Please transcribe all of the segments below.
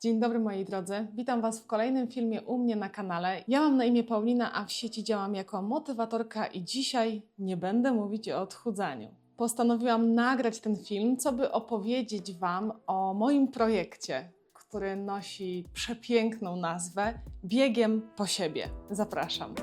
Dzień dobry moi drodzy, witam Was w kolejnym filmie u mnie na kanale. Ja mam na imię Paulina, a w sieci działam jako motywatorka i dzisiaj nie będę mówić o odchudzaniu. Postanowiłam nagrać ten film, co by opowiedzieć Wam o moim projekcie, który nosi przepiękną nazwę Biegiem po siebie. Zapraszam.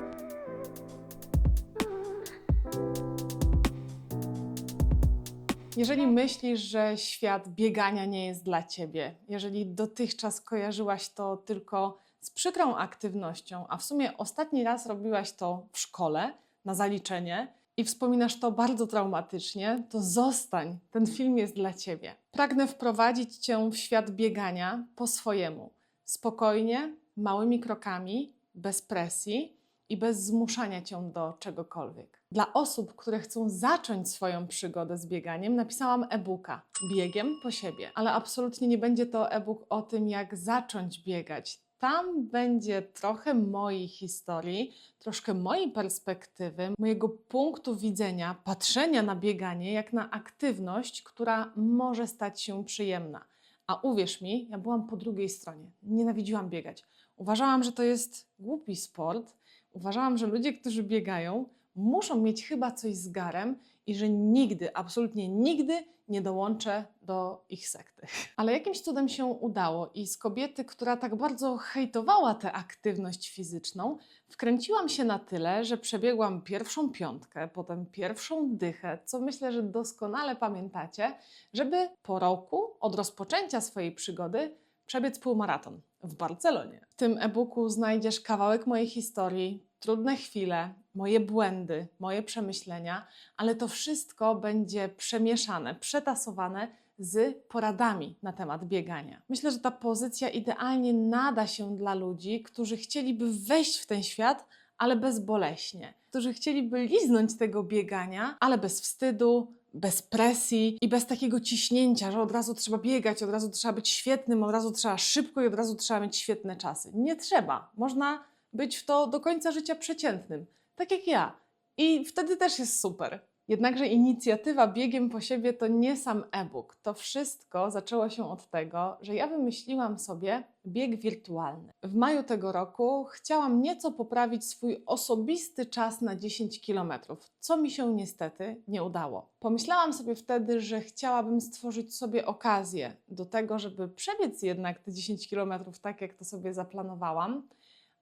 Jeżeli myślisz, że świat biegania nie jest dla ciebie, jeżeli dotychczas kojarzyłaś to tylko z przykrą aktywnością, a w sumie ostatni raz robiłaś to w szkole na zaliczenie i wspominasz to bardzo traumatycznie, to zostań. Ten film jest dla ciebie. Pragnę wprowadzić cię w świat biegania po swojemu. Spokojnie, małymi krokami, bez presji i bez zmuszania cię do czegokolwiek. Dla osób, które chcą zacząć swoją przygodę z bieganiem, napisałam e-booka Biegiem po siebie, ale absolutnie nie będzie to e-book o tym, jak zacząć biegać. Tam będzie trochę mojej historii, troszkę mojej perspektywy, mojego punktu widzenia, patrzenia na bieganie jak na aktywność, która może stać się przyjemna. A uwierz mi, ja byłam po drugiej stronie. Nienawidziłam biegać. Uważałam, że to jest głupi sport. Uważałam, że ludzie, którzy biegają, muszą mieć chyba coś z garem i że nigdy, absolutnie nigdy nie dołączę do ich sekty. Ale jakimś cudem się udało i z kobiety, która tak bardzo hejtowała tę aktywność fizyczną, wkręciłam się na tyle, że przebiegłam pierwszą piątkę, potem pierwszą dychę, co myślę, że doskonale pamiętacie, żeby po roku od rozpoczęcia swojej przygody przebiec półmaraton w Barcelonie. W tym e-booku znajdziesz kawałek mojej historii, trudne chwile, moje błędy, moje przemyślenia, ale to wszystko będzie przemieszane, przetasowane z poradami na temat biegania. Myślę, że ta pozycja idealnie nada się dla ludzi, którzy chcieliby wejść w ten świat, ale bezboleśnie, którzy chcieliby liznąć tego biegania, ale bez wstydu, bez presji i bez takiego ciśnięcia, że od razu trzeba biegać, od razu trzeba być świetnym, od razu trzeba szybko i od razu trzeba mieć świetne czasy. Nie trzeba. Można być w to do końca życia przeciętnym, tak jak ja. I wtedy też jest super. Jednakże inicjatywa Biegiem po siebie to nie sam e-book. To wszystko zaczęło się od tego, że ja wymyśliłam sobie bieg wirtualny. W maju tego roku chciałam nieco poprawić swój osobisty czas na 10 km, co mi się niestety nie udało. Pomyślałam sobie wtedy, że chciałabym stworzyć sobie okazję do tego, żeby przebiec jednak te 10 km tak, jak to sobie zaplanowałam,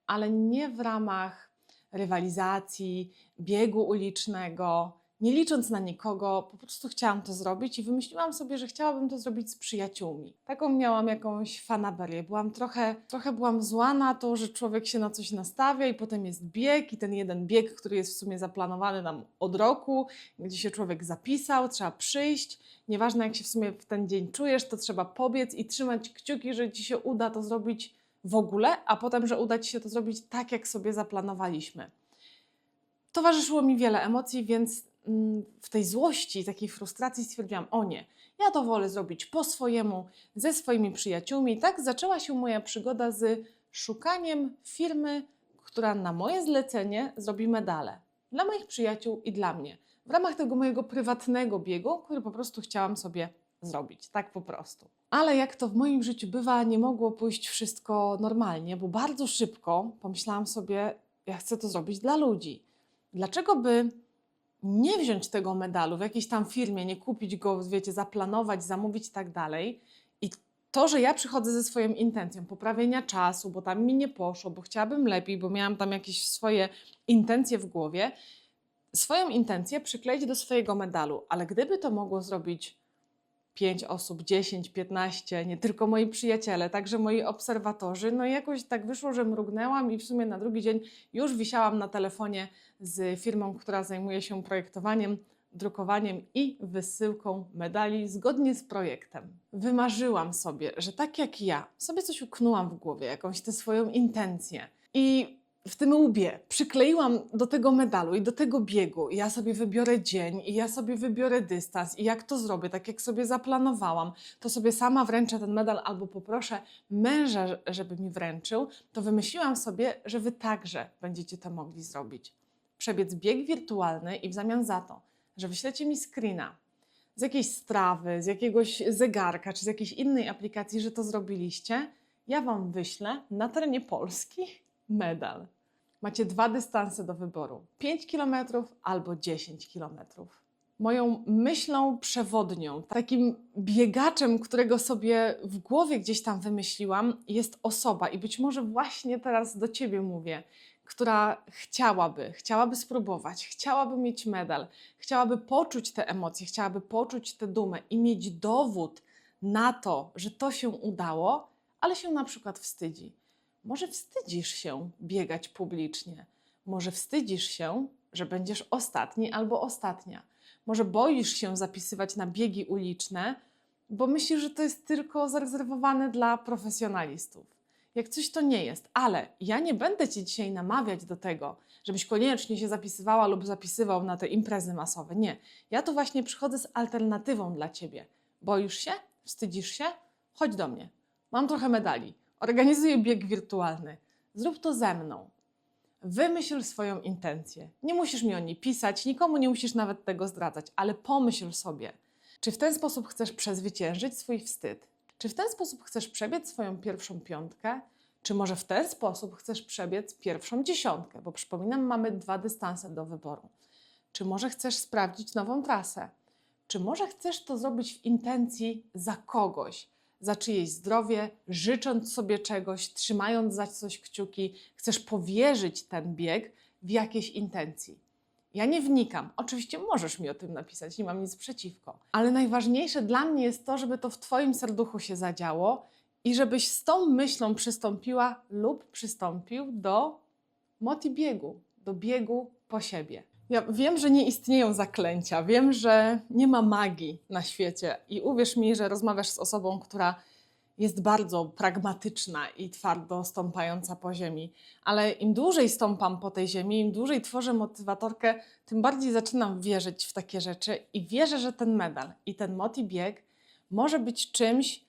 ale nie w ramach rywalizacji, biegu ulicznego, nie licząc na nikogo, po prostu chciałam to zrobić i wymyśliłam sobie, że chciałabym to zrobić z przyjaciółmi. Taką miałam jakąś fanaberię. Byłam trochę, trochę byłam zła na to, że człowiek się na coś nastawia i potem jest bieg i ten jeden bieg, który jest w sumie zaplanowany nam od roku, gdzie się człowiek zapisał, trzeba przyjść. Nieważne jak się w sumie w ten dzień czujesz, to trzeba pobiec i trzymać kciuki, że ci się uda to zrobić w ogóle, a potem, że uda ci się to zrobić tak, jak sobie zaplanowaliśmy. Towarzyszyło mi wiele emocji, więc mm, w tej złości, takiej frustracji stwierdziłam: O nie, ja to wolę zrobić po swojemu, ze swoimi przyjaciółmi. Tak zaczęła się moja przygoda z szukaniem firmy, która na moje zlecenie zrobi medale dla moich przyjaciół i dla mnie. W ramach tego mojego prywatnego biegu, który po prostu chciałam sobie zrobić, tak po prostu. Ale jak to w moim życiu bywa, nie mogło pójść wszystko normalnie, bo bardzo szybko pomyślałam sobie, ja chcę to zrobić dla ludzi. Dlaczego by nie wziąć tego medalu w jakiejś tam firmie, nie kupić go, wiecie, zaplanować, zamówić i tak dalej? I to, że ja przychodzę ze swoją intencją poprawienia czasu, bo tam mi nie poszło, bo chciałabym lepiej, bo miałam tam jakieś swoje intencje w głowie, swoją intencję przykleić do swojego medalu. Ale gdyby to mogło zrobić 5 osób, 10, 15, nie tylko moi przyjaciele, także moi obserwatorzy. No i jakoś tak wyszło, że mrugnęłam i w sumie na drugi dzień już wisiałam na telefonie z firmą, która zajmuje się projektowaniem, drukowaniem i wysyłką medali zgodnie z projektem. Wymarzyłam sobie, że tak jak ja, sobie coś uknęłam w głowie, jakąś tę swoją intencję i w tym łbie przykleiłam do tego medalu i do tego biegu, i ja sobie wybiorę dzień, i ja sobie wybiorę dystans, i jak to zrobię, tak jak sobie zaplanowałam, to sobie sama wręczę ten medal albo poproszę męża, żeby mi wręczył, to wymyśliłam sobie, że wy także będziecie to mogli zrobić. Przebiec bieg wirtualny i w zamian za to, że wyślecie mi screena z jakiejś strawy, z jakiegoś zegarka czy z jakiejś innej aplikacji, że to zrobiliście, ja Wam wyślę na terenie Polski medal. Macie dwa dystanse do wyboru: 5 km albo 10 km. Moją myślą przewodnią, takim biegaczem, którego sobie w głowie gdzieś tam wymyśliłam, jest osoba, i być może właśnie teraz do Ciebie mówię, która chciałaby, chciałaby spróbować, chciałaby mieć medal, chciałaby poczuć te emocje, chciałaby poczuć tę dumę i mieć dowód na to, że to się udało, ale się na przykład wstydzi. Może wstydzisz się biegać publicznie, może wstydzisz się, że będziesz ostatni albo ostatnia. Może boisz się zapisywać na biegi uliczne, bo myślisz, że to jest tylko zarezerwowane dla profesjonalistów. Jak coś to nie jest, ale ja nie będę Cię dzisiaj namawiać do tego, żebyś koniecznie się zapisywała lub zapisywał na te imprezy masowe. Nie. Ja tu właśnie przychodzę z alternatywą dla Ciebie. Boisz się? Wstydzisz się? Chodź do mnie. Mam trochę medali. Organizuję bieg wirtualny. Zrób to ze mną. Wymyśl swoją intencję. Nie musisz mi o niej pisać, nikomu nie musisz nawet tego zdradzać, ale pomyśl sobie, czy w ten sposób chcesz przezwyciężyć swój wstyd? Czy w ten sposób chcesz przebiec swoją pierwszą piątkę? Czy może w ten sposób chcesz przebiec pierwszą dziesiątkę? Bo przypominam, mamy dwa dystanse do wyboru. Czy może chcesz sprawdzić nową trasę? Czy może chcesz to zrobić w intencji za kogoś, za czyjeś zdrowie, życząc sobie czegoś, trzymając za coś kciuki, chcesz powierzyć ten bieg w jakiejś intencji? Ja nie wnikam. Oczywiście możesz mi o tym napisać, nie mam nic przeciwko. Ale najważniejsze dla mnie jest to, żeby to w Twoim serduchu się zadziało i żebyś z tą myślą przystąpiła lub przystąpił do motibiegu, do biegu po siebie. Ja wiem, że nie istnieją zaklęcia, wiem, że nie ma magii na świecie i uwierz mi, że rozmawiasz z osobą, która jest bardzo pragmatyczna i twardo stąpająca po ziemi. Ale im dłużej stąpam po tej ziemi, im dłużej tworzę motywatorkę, tym bardziej zaczynam wierzyć w takie rzeczy i wierzę, że ten medal i ten motibieg może być czymś,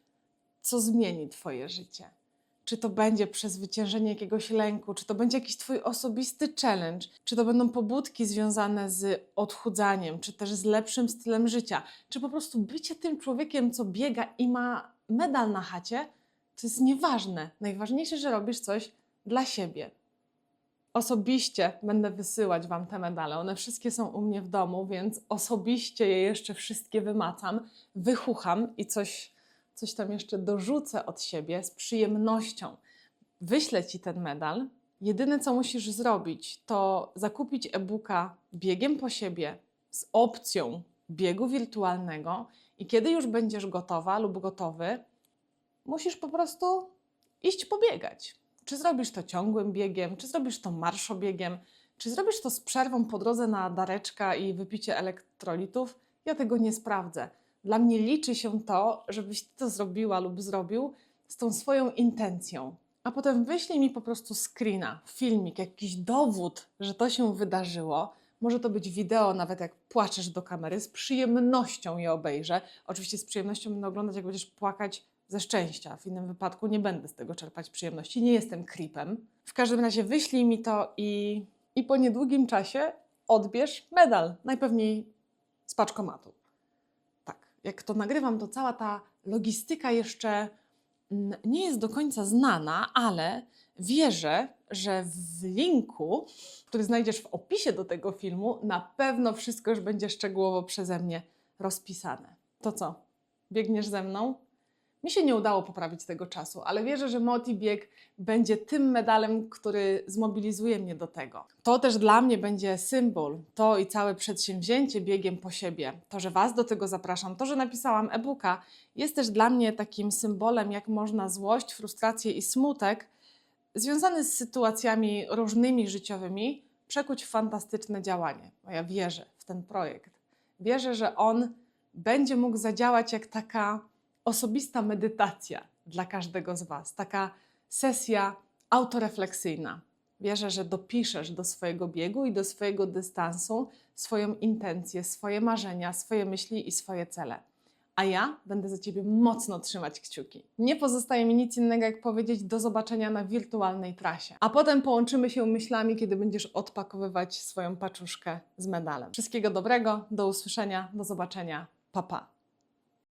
co zmieni Twoje życie. Czy to będzie przezwyciężenie jakiegoś lęku, czy to będzie jakiś Twój osobisty challenge, czy to będą pobudki związane z odchudzaniem, czy też z lepszym stylem życia, czy po prostu bycie tym człowiekiem, co biega i ma medal na chacie, to jest nieważne. Najważniejsze, że robisz coś dla siebie. Osobiście będę wysyłać Wam te medale. One wszystkie są u mnie w domu, więc osobiście je jeszcze wszystkie wymacam, wychucham i coś, coś tam jeszcze dorzucę od siebie z przyjemnością. Wyślę Ci ten medal. Jedyne, co musisz zrobić, to zakupić e-booka biegiem po siebie z opcją biegu wirtualnego i kiedy już będziesz gotowa lub gotowy, musisz po prostu iść pobiegać. Czy zrobisz to ciągłym biegiem, czy zrobisz to marszobiegiem, czy zrobisz to z przerwą po drodze na dareczka i wypicie elektrolitów, ja tego nie sprawdzę. Dla mnie liczy się to, żebyś ty to zrobiła lub zrobił z tą swoją intencją. A potem wyślij mi po prostu screena, filmik, jakiś dowód, że to się wydarzyło. Może to być wideo, nawet jak płaczesz do kamery, z przyjemnością je obejrzę. Oczywiście z przyjemnością będę oglądać, jak będziesz płakać ze szczęścia. W innym wypadku nie będę z tego czerpać przyjemności. Nie jestem creepem. W każdym razie wyślij mi to i, i po niedługim czasie odbierz medal. Najpewniej z paczkomatu. Jak to nagrywam, to cała ta logistyka jeszcze mm, nie jest do końca znana, ale wierzę, że w linku, który znajdziesz w opisie do tego filmu, na pewno wszystko już będzie szczegółowo przeze mnie rozpisane. To co? Biegniesz ze mną? Mi się nie udało poprawić tego czasu, ale wierzę, że Moti Bieg będzie tym medalem, który zmobilizuje mnie do tego. To też dla mnie będzie symbol, to i całe przedsięwzięcie biegiem po siebie. To, że Was do tego zapraszam, to, że napisałam e-booka, jest też dla mnie takim symbolem, jak można złość, frustrację i smutek związany z sytuacjami różnymi życiowymi przekuć w fantastyczne działanie. Bo ja wierzę w ten projekt. Wierzę, że on będzie mógł zadziałać jak taka osobista medytacja dla każdego z Was, taka sesja autorefleksyjna. Wierzę, że dopiszesz do swojego biegu i do swojego dystansu swoją intencję, swoje marzenia, swoje myśli i swoje cele. A ja będę za Ciebie mocno trzymać kciuki. Nie pozostaje mi nic innego, jak powiedzieć do zobaczenia na wirtualnej trasie. A potem połączymy się myślami, kiedy będziesz odpakowywać swoją paczuszkę z medalem. Wszystkiego dobrego, do usłyszenia, do zobaczenia. Pa, pa.